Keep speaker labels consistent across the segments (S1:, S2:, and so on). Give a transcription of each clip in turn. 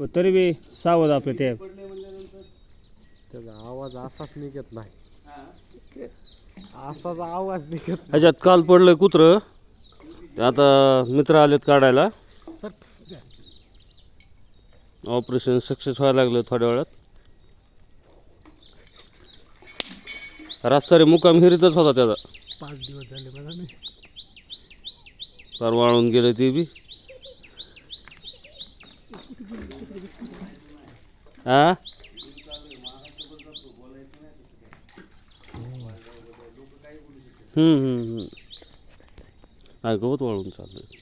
S1: पण तरी बी सावध आपलं ते.
S2: त्याचा आवाज असाच निघत नाही. असाच आवाज निघत ह्याच्यात
S3: काल पडलंय कुत्रं. आता मित्र आलेत काढायला.
S4: सर.
S3: ऑपरेशन सक्सेस व्हायला लागलं थोड्या वेळात. रातसारी मुकाम हिरीतच होता त्याचा.
S4: पाच दिवस झाले
S5: मला
S4: नाही.
S3: फार वाळून गेलं ते बी. हा? हम्म हम्म हम्म. नाही गवत वाळून चाललंय.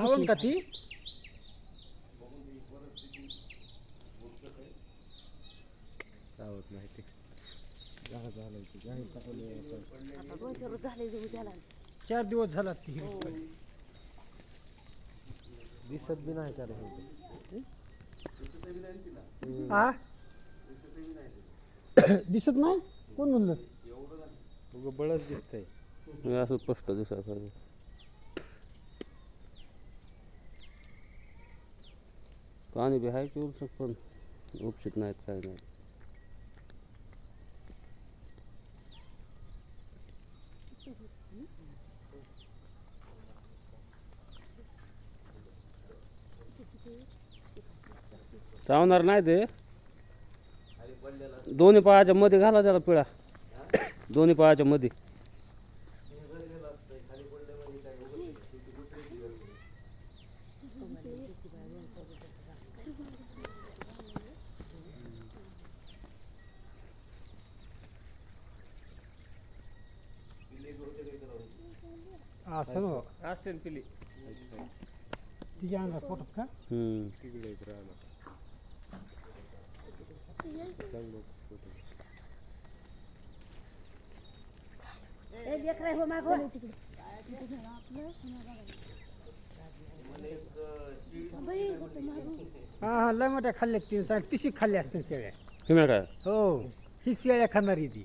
S4: आवड का ती?
S2: आवड नाही ते.
S4: चार दिवस झाला ती.
S2: दिसत बी नाही त्याला हा?
S4: दिसत नाही?
S2: कोण
S4: म्हणलं?
S2: उगं बळच दिसतंय.
S3: हे असं स्पष्ट दिसायला पाहिजे पाणी बी आहे की उलसक पण उपचित नाहीत काय नाही चावणार नाही ते. दोन्ही पायाच्या मध्ये घाला त्याला पिळा. दोन्ही पायाच्या मध्ये
S4: असं ना
S1: असते पिली.
S4: तिच्या अंगात पोटात का?
S3: हम्म.
S6: तिकडे.
S4: हा हा लय मोठ्या खाल्ल्या तीन. चार तिशी खाल्ल्या असतील शेळ्या. हो ही शेळ्या खाणारी ती.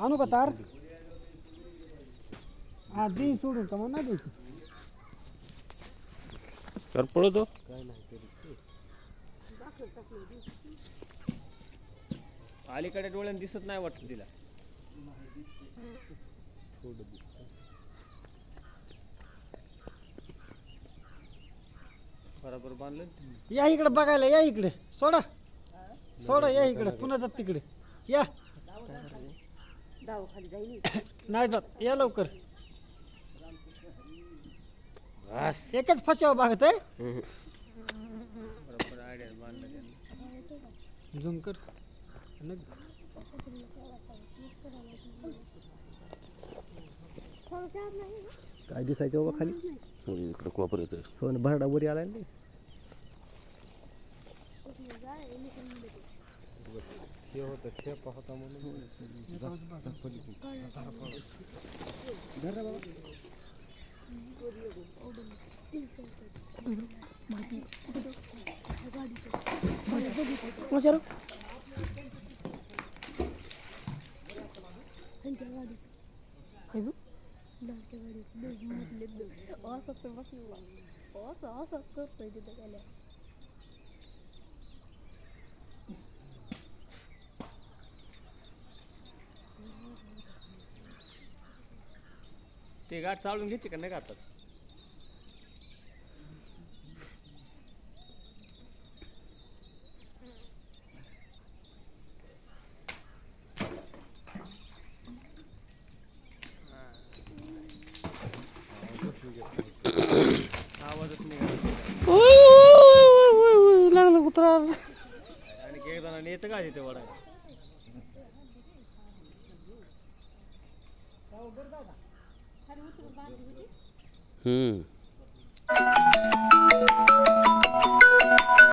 S4: आणू का तार? हा देईन सोडून का मग नाही द्यायची?
S3: तर पळतो. काय
S2: नाही तरी
S1: अलीकडे डोळ्यात दिसत नाही वाटत तिला. बरोबर बांधलं.
S4: या इकडे बघायला या इकडे. सोडा.
S2: सोडा या इकडे. पुन्हा
S4: जात तिकडे. या. नाही जात. या लवकर. एकच फशाव बघत आहे. झूम कर
S7: काय दिसायचं बाबा खाली?
S3: म्हणजे इकडं कोपर येतं
S7: हो ना भरडा वरी आलाय
S2: чего-то чепаха там он заходит. Здорово.
S6: Mas era? Hayır. Nerede var? Biz mutluyuz. Asas sevmek yok. Asas asas kurtuldu da gele.
S1: ते गाठ चालून घ्यायची का नाही का आता
S3: लागलं कुत्रा. आणि
S1: एक जणांनी याचं काय तिथे वडायला.
S3: हम्म.